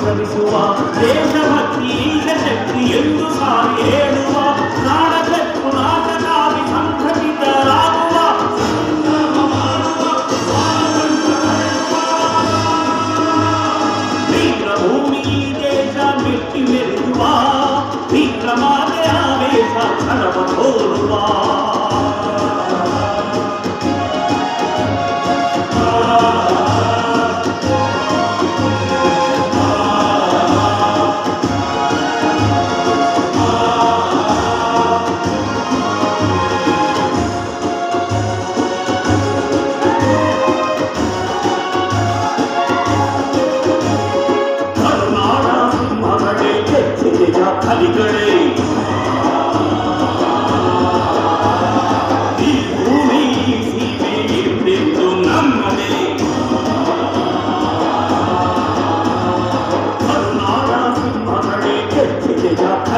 ಶ್ರಮಿಸುವ ದೇಶಭಕ್ತಿ ಈಗ ಶಕ್ತಿ ಎಂದು ಸಾರಿ ಹೇಳುವ ನಾಡ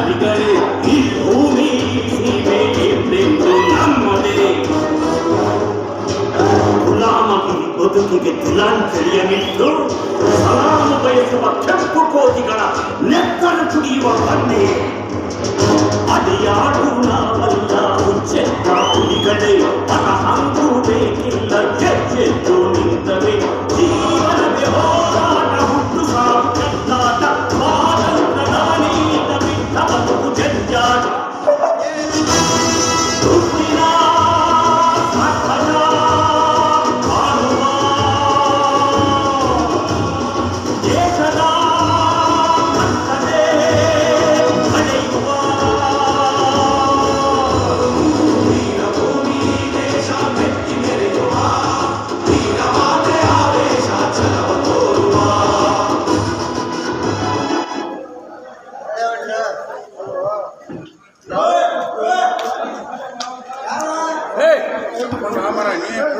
ಕೆತ್ತಿಗೆಯ ಕಲಿಗಳೇ ಈ ಭೂಮಿ ಸೀಮೆ ಎಂದೆಂದು ನಮ್ಮದೇ ಗುಲಾಮಗಿ ಬದುಕಿಗೆ ತಿಲಾಂಜಲಿಯನಿಟ್ಟು ಸಲಾಮು ಬಯಸುವ ಕೆಂಪು ಕೋತಿಗಳ ನೆತ್ತರ ಕುಡಿಯುವ ಬನ್ನಿ ಅಡಿಯಾಡು ನಾವಲ್ಲ ಉಚ್ಚೆತ್ತ ಹುಲಿಗಳೇ ಅನ ಹಂಗು ಬೇಕಿಲ್ಲ ಎಚ್ಚೆತ್ತು ನಿಂತವೆ ಜೀವನವೇ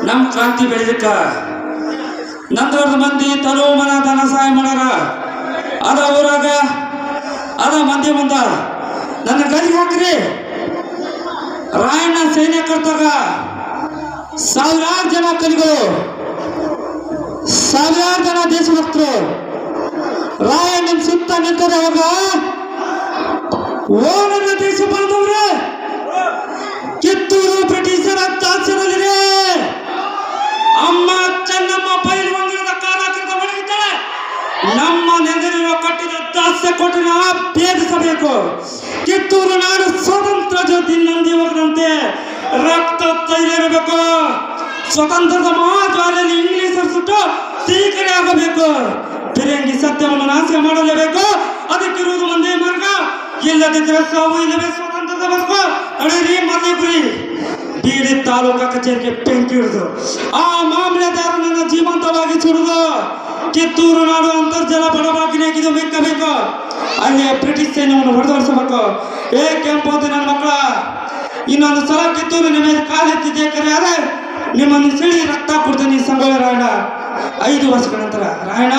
ನಮ್ಮ ಕ್ರಾಂತಿ ಬೆಳೆದಕ್ಕ ನಂತರದ ಮಂದಿ ತಲೋ ಮನ ಧನ ಸಹಾಯ ಮಾಡಾರ ಅದ ಊರಾಗ, ಅದ ಮಂದಿ ಮುಂದ. ನನ್ನ ಗದಿಗೆ ಹಾಕ್ರಿ. ರಾಯಣ್ಣ ಸೇನೆ ಕರ್ತಾಗ ಸಾವಿರಾರು ಜನ ಕಲಿಗಳು ಸಾವಿರಾರು ಜನ ದೇಶಭಕ್ತರು ರಾಯಣ್ಣನ ಸುತ್ತ ನಿಂತದ ಅವಾಗ ಓ ನನ್ನ ದೇಶ ಬಾಂಧವ್ರೆ ಕಿತ್ತೂರು ಬ್ರಿಟಿಷರ ತಾಸಿರಲಿದೆ ಕೊಟ್ಟಿನ ಭೇದಿಸಬೇಕು. ಕಿತ್ತೂರು ನಾಡು ಸ್ವತಂತ್ರ ಜ್ಯೋತಿ ನಂದಿ ರಕ್ತ ತೈಲಿರಬೇಕು. ಸ್ವತಂತ್ರದ ಮಹಾಜ್ವಾಲೆಯಲ್ಲಿ ಇಂಗ್ಲಿಷರು ಸುಟ್ಟು ಸೀಕರೆ ಆಗಬೇಕು. ಬಿರಂಗಿ ಸತ್ಯವನ್ನು ನಾಶ ಮಾಡಲೇಬೇಕು. ಅದಕ್ಕಿರುವುದು ಒಂದೇ ಮಾರ್ಗ. ಇಲ್ಲದಿದ್ದರೆ ಸಾವು ಇಲ್ಲವೇ ಸ್ವತಂತ್ರದ ಮಾರ್ಗ. ಅಡಿರಿ ಮನೆ ಗುರಿ ಬೀಡಿ ತಾಲೂಕಾ ಕಚೇರಿಗೆ ಬೆಂಕಿ ಹಿಡಿದು. ಆ ಮಾಮಲೆದಾರ ನನ್ನ ಜೀವಂತವಾಗಿ ಸುಡಿದು ಕಿತ್ತೂರು ನಾಡು ಅಂತರ್ಜಲ ಬಡಬಾಗಿನಾಗಿದ್ದು ಮೆಕ್ಕಬೇಕು ಅಲ್ಲಿ ಬ್ರಿಟಿಷ್ ಸೈನ್ಯವನ್ನು ಹೊಡೆದೋಡಿಸಬೇಕು ಏ ಕೆಂಪೋದು ನನ್ನ ಮಕ್ಕಳ, ಇನ್ನೊಂದು ಸಲ ಕಿತ್ತೂರು ನಿಮ್ಮ ಕಾಲೆತ್ತಿದ್ದೆ ಕರೆ ಆದ್ರೆ ನಿಮ್ಮನ್ನು ಸಿಳಿ ರಕ್ತ ಕೊಡ್ತೀನಿ ಸಂಗೊಳ್ಳಿ ರಾಯಣ ಐದು ವರ್ಷಗಳ ನಂತರ, ರಾಯಣ್ಣ,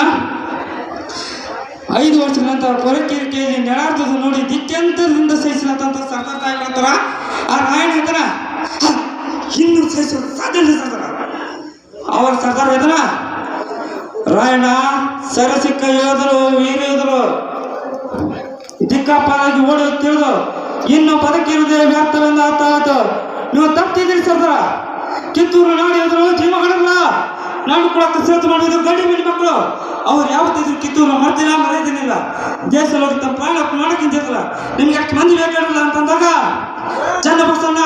ಐದು ವರ್ಷಗಳ ನಂತರ ಪೊರಕೇರಿಕೆಯಲ್ಲಿ ನೆಲಾರ್ಥದ ನೋಡಿ ದಿಕ್ಕಂತದಿಂದ ಸಹಿಸಿದಂತ ಸರ್ದಾರ್ ನಂತರ ಆ ರಾಯಣ ಹಿಂದೆ ಇನ್ನು ಸಹಿಸೋದು ಸಾಧ್ಯ ಸರ್ದಾರ ಅವರ ಸರ್ದಾರ್ ಹೇಳ್ತಾರ ರಾಯಣ್ಣ ಸರಸಿಕ್ಕ ಯೋಧರು ವೀರ ಯೋಧರು ದಿಕ್ಕಾಪಾಲಾಗಿ ಓಡಿ ತಿಳಿದು ಇನ್ನು ಬದುಕಿರುವುದೇ ವ್ಯರ್ಥವೆಂದು ಅರ್ಥ ಆಯ್ತು. ನೀವು ತಪ್ಪಿದ್ರಿ ಸರ್ದಾರ ಕಿತ್ತೂರು ನಾಡು ಎದುರು ಜೀವ ಮಾಡಲ್ಲ ನಾಡು ಕೂಡ ಕಸರತ್ತು ಮಾಡಿದ್ರು ಗಡಿ ಮಿಡಿ ಮಕ್ಕಳು. ಅವ್ರು ಯಾವತ್ತಿದ್ರು ಕಿತ್ತೂರು ಮರ್ತಿನ ಮರೆಯದಿಲ್ಲ ದೇಶದಲ್ಲಿ ತಮ್ಮ ಪ್ರಾಣ ಮಾಡಕ್ಕಿಂತಿರಲ್ಲ ನಿಮ್ಗೆ ಎಷ್ಟು ಮಂದಿ ಬೇಕಾಗಿರಲ್ಲ ಅಂತಂದಾಗ ಚನ್ನಬಸಣ್ಣ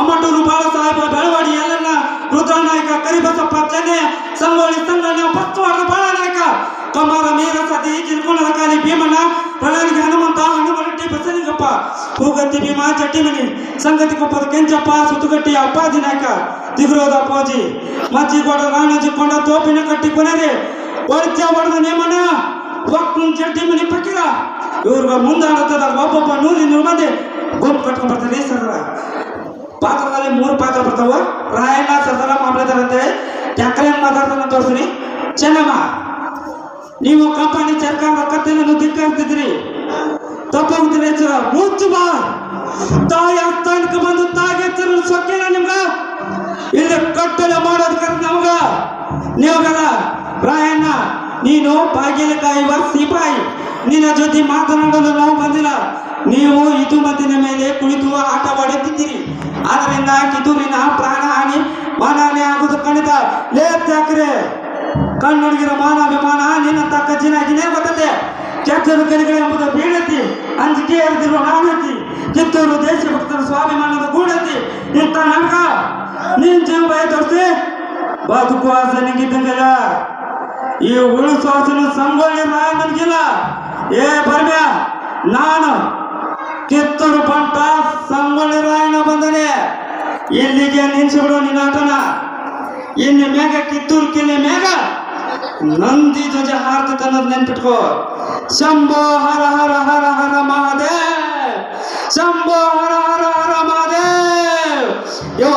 ಅಮ್ಮಟೂರು ಬಾಳ ಸಾಹೇಬ ಬೆಳವಾಡಿ, ಯಲ್ಲಣ್ಣ, ರುದ್ರನಾಯಕ, ಕರಿಬಸಪ್ಪ, ಚೆನ್ನೆ, ಸಂಗೊಳ್ಳಿ, ಸಂಗಣ್ಣ ಪತ್ತವಾಡ ಬಾಳ ನಾಯಕ ಕಮಾರ ಮೀರ ಸತಿ ಕಿರ್ಕೋಣದ ಕಾಲಿ, ಭೀಮಣ್ಣ ಪ್ರಳಾನಿಗೆ ಹನುಮಂತ ಹನುಮರೆಡ್ಡಿ ಬಸನಿಗಪ್ಪ ಹೂಗತ್ತಿ ಭೀಮಾ, ಜಟ್ಟಿಮನಿ, ಸಂಗತಿ ಕೊಪ್ಪದ ಕೆಂಚಪ್ಪ, ಸುತ್ತುಗಟ್ಟಿ ಅಪ್ಪಾಜಿ ನಾಯಕ ದಿಗ್ರೋದ ಅಪ್ಪಾಜಿ, ಮಜ್ಜಿಗೋಡ, ರಾಣಾಜಿ, ಕೊಂಡ ತೋಪಿನ ಕಟ್ಟಿ ಕೊನೆರೆ ವರ್ಚ ಹೊಡೆದ ನೇಮನ ಒಕ್ಕನ್ ಜಡ್ಡಿ ಮನಿ ಪಕ್ಕಿರ ಇವ್ರಿಗೆ ಮುಂದಾಡತ್ತದ ಒಬ್ಬೊಬ್ಬ ನೂರಿ ನೂರು ಮಂದಿ. ಗುಂಪು ಕಟ್ಕೊಂಡ್ ಬರ್ತಾರೆ ಸರ್ರ ಪಾತ್ರದಲ್ಲಿ ಮೂರು ಪಾತ್ರ ಬರ್ತಾವ. ರಾಯಣ್ಣ, ಸರ್ದಾರ ಮಾಡ್ತಾರಂತೆ ಟ್ಯಾಕ್ರೆ ಮಾತಾಡ್ತಾನೆ ತೋರಿಸ್ತೀನಿ. ಚೆನ್ನಮ್ಮ. ನೀವು ಕಂಪನಿ ಸರ್ಕಾರ ಕತ್ತಲನ್ನು ಧಿಕ್ಕರಿಸಿದ್ರಿ. ತಪ್ಪಾಗುತ್ತಿದೆ ಎಚ್ಚರ ಮುಚ್ಚು ಬಾ. ತಾಯಿ ಆಸ್ಥಾನಕ್ಕೆ ಬಂದು ತಾಯಿ ಎಚ್ಚರ ಸೊಕ್ಕಿನ ನಿಮ್ಗ. ಇಲ್ಲಿ ಕಟ್ಟಲೆ ಮಾಡೋದಕ್ಕೆ ನಮ್ಗ. ನೀವಲ್ಲ ರಾಯಣ್ಣ ನೀನು ಬಾಗಿಲು ಕಾಯುವ ಸಿಪಾಯಿ. ನಿನ್ನ ಜೊತೆ ಮಾತನಾಡಲು ನಾವು ಬಂದಿಲ್ಲ. ನೀವು ಇದು ಮದ್ದಿನ ಮೇಲೆ ಕುಳಿತು ಆಟವಾಡುತ್ತಿದ್ದೀರಿ ಅದರಿಂದ ಕಿತ್ತೂರಿನ ಪ್ರಾಣ ಹಾನಿ ಮಾನಹಾನಿ ಆಗುವುದು ಖಂಡಿತ. ಲೇ ತ್ಯಾಕ್ರೆ. ಕಣ್ಣೊಳಗಿರೋ ಮಾನಾಭಿಮಾನ ನಿನ್ನಂತ ಕಜ್ಜಿನಾಗಿನೇ ಬರ್ತದೆ. ಕೆಟ್ಟರು ಕಲಿಗಳು ಎಂಬುದು ಬೀಳತಿ. ಅಂಜಿಕೆ ಎರೆದಿರುವ ಕಿತ್ತೂರು ದೇಶಭಕ್ತರ ಸ್ವಾಭಿಮಾನದ ಗೂಡತಿ. ಇಂಥ ನನಕ ನೀನ್ ಜೀವ ಭಯ ತೋರಿಸಿ ಬದುಕು ಆಸೆ ನಿಂಗಿದ್ದಂಗಿಲ್ಲ. ಈ ಉಳಿಸುವಾಸನ ಸಂಗೊಳ್ಳಿ ರಾಯ ನನಗಿಲ್ಲ. ಏ ಬರ್ಮ್ಯ ನಾನು ಕಿತ್ತೂರು ಪಂಟ ಸಂಗೊಳ್ಳಿ ರಾಯಣ್ಣ ಬಂದನೆ. ಇಲ್ಲಿಗೆ ನಿಲ್ಸಿಬಿಡು ನಿನ್ನ ಆಟನ. ಇನ್ನು ಮೇಘ ಕಿತ್ತೂರು ಕಿಲ್ಲಿ ಮೇಘ ನಂದಿ ಧ್ವಜ ಹಾರ್ತೈತೆ ಅನ್ನೋದು ನೆನ್ಪಿಟ್ಕೋ. ಶಂಭೋ ಹರ ಹರ ಹರ ಹರ ಮಹಾದೇವ್. ಶಂಭೋ ಹರ ಹರ ಹರ ಮಹಾದೇವ್. ಯೋ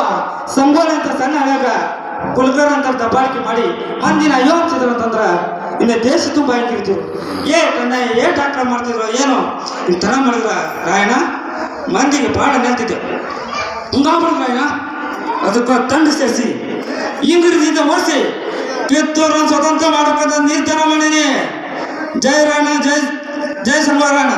ಸಂಗೋಳ ಅಂತ ಸಣ್ಣ ಹಳಗ ಕುಲ್ಕರ್ ಅಂತ ದಬ್ಬಾಳಿಕೆ ಮಾಡಿ ಮಂದಿನ ಯೋಚಿದ್ರು ಅಂತಂದ್ರೆ ಇನ್ನ ದೇಶ ತುಂಬ ಹಿಂಗಿರ್ತೀವಿ ಏ ಕಣ್ಣ, ಏ ಆಕ್ರಮ ಮಾಡ್ತಿದ್ರು, ಏನು? ಈ ಥರ ಮಾಡಿದ್ರ ರಾಯಣ ಮಂದಿಗೆ ಭಾಳ ನೆಲ್ತಿದ್ದೆ ಹಿಂಗಾಗ್ಬಿಡ್ದು ರಾಯಣ ಅದಕ್ಕೆ ತಂಡ ಸೇರಿಸಿ ಇಂಗ್ರೀಜಿಂದ ಓಡಿಸಿ ಕಿತ್ತೂರನ್ನು ಸ್ವತಂತ್ರ ಮಾಡಬೇಕಂತ ನಿರ್ಧಾರ ಮಾಡೀನಿ ಜೈ ರಾಣ ಜೈ ಜೈ ಸಂಭಾರಾಯಣ